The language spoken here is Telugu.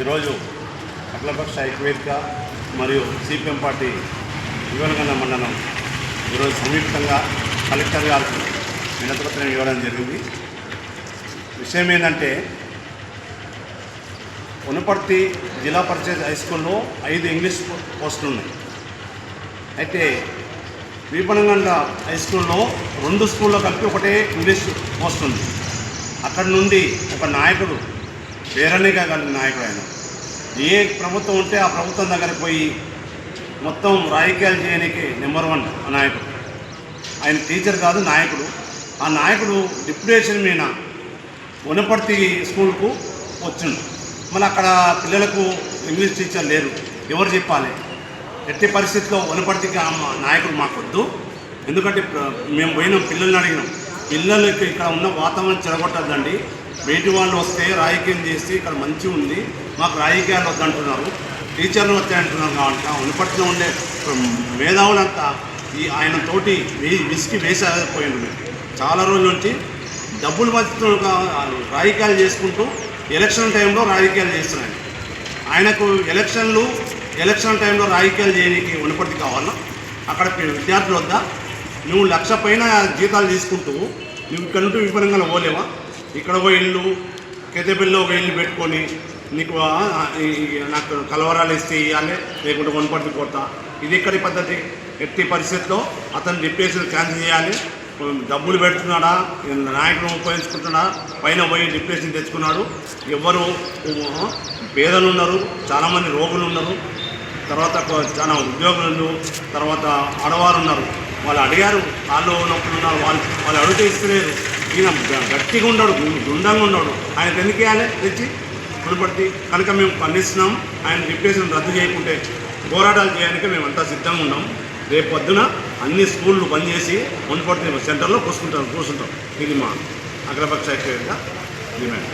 ఈరోజు అఖిలపక్ష ఐక్యవేదిక మరియు సిపిఎం పార్టీ యువనగండ మండలం ఈరోజు సంయుక్తంగా కలెక్టర్ గారికి వినతిపత్రం ఇవ్వడం జరిగింది. విషయం ఏంటంటే ఉనపర్తి జిల్లా పరిషత్ హై స్కూల్లో ఐదు ఇంగ్లీష్ పోస్టులు ఉన్నాయి అయితే వీపనగండ హై స్కూల్లో రెండు స్కూల్లో కలిపి ఒకటే ఇంగ్లీష్ పోస్ట్ ఉంది. అక్కడ నుండి ఒక నాయకుడు పేరనిగా కలిగిన నాయకుడు ఆయన. ఏ ప్రభుత్వం ఉంటే ఆ ప్రభుత్వం దగ్గరికి పోయి మొత్తం రాజకీయాలు చేయడానికి నెంబర్ వన్ ఆ నాయకుడు. ఆయన టీచర్ కాదు నాయకుడు. ఆ నాయకుడు డిప్యుటేషన్ మీద వనపర్తి స్కూల్కు వచ్చిండు. మన అక్కడ పిల్లలకు ఇంగ్లీష్ టీచర్ లేరు. ఎవరు చెప్పాలి? ఎట్టి పరిస్థితిలో వనపర్తికి ఆ మా నాయకుడు మాకొద్దు. ఎందుకంటే మేము పోయినాం పిల్లల్ని అడిగినాం. పిల్లలకి ఇక్కడ ఉన్న వాతావరణం చెడగొట్టద్దండి. బయటి వాళ్ళు వస్తే రాజకీయం చేస్తే ఇక్కడ మంచిగా ఉంది. మాకు రాజకీయాలు వద్దంటున్నారు. టీచర్లు వచ్చాయంటున్నారు కాబట్టి ఆ వనపర్తిలో ఉండే మేధావులంతా ఈ ఆయన తోటి విసికి వేసేపోయింది మేము. చాలా రోజుల నుంచి డబ్బులు మధ్యలో రాజకీయాలు చేసుకుంటూ ఎలక్షన్ టైంలో రాజకీయాలు చేస్తున్నాయి. ఆయనకు ఎలక్షన్లు ఎలక్షన్ టైంలో రాజకీయాలు చేయడానికి వనపర్తి కావాలా? అక్కడ విద్యార్థులు వద్ద? నువ్వు లక్ష పైన జీతాలు తీసుకుంటూ నువ్వు ఇక్కడ నుండి విపరీతంగా పోలేవా? ఇక్కడ ఒక ఇల్లు కెతెపల్లిలో ఒక ఇల్లు పెట్టుకొని నీకు నాకు కలవరాలు ఇస్తే ఇవ్వాలి లేకుంటే వనపర్తి కొడతా ఇది ఎక్కడి పద్ధతి? ఎట్టి పరిస్థితిలో అతను డిప్యూషన్ క్యాన్సిల్ చేయాలి డబ్బులు పెడుతున్నాడా? నాయకుడు ఉపయోగించుకుంటున్నాడా? పైన పోయి డిప్రెషన్ తెచ్చుకున్నాడు. ఎవరు పేదలు ఉన్నారు చాలామంది రోగులు ఉన్నారు. తర్వాత చాలా ఉద్యోగులు ఉన్నారు. తర్వాత ఆడవారు ఉన్నారు. వాళ్ళు అడిగారు వాళ్ళు నొప్పులు ఉన్నారు. వాళ్ళు వాళ్ళు అడుగు ఇస్తలేరు ఈయన గట్టిగా ఉన్నాడు గు- గుండంగా ఉన్నాడు ఆయన ఎందుకు వేయాలి తెచ్చి మునుపడి కనుక మేము పండిస్తున్నాం ఆయన డిప్రెషన్ రద్దు చేయకుంటే పోరాటాలు చేయడానికి మేమంతా సిద్ధంగా ఉన్నాం. రేపు పొద్దున అన్ని స్కూళ్ళు బంద్ చేసి మున్పటి సెంటర్లో కూర్చుంటాం కూర్చుంటాం ఇది మా అగ్రపక్ష డిమాండ్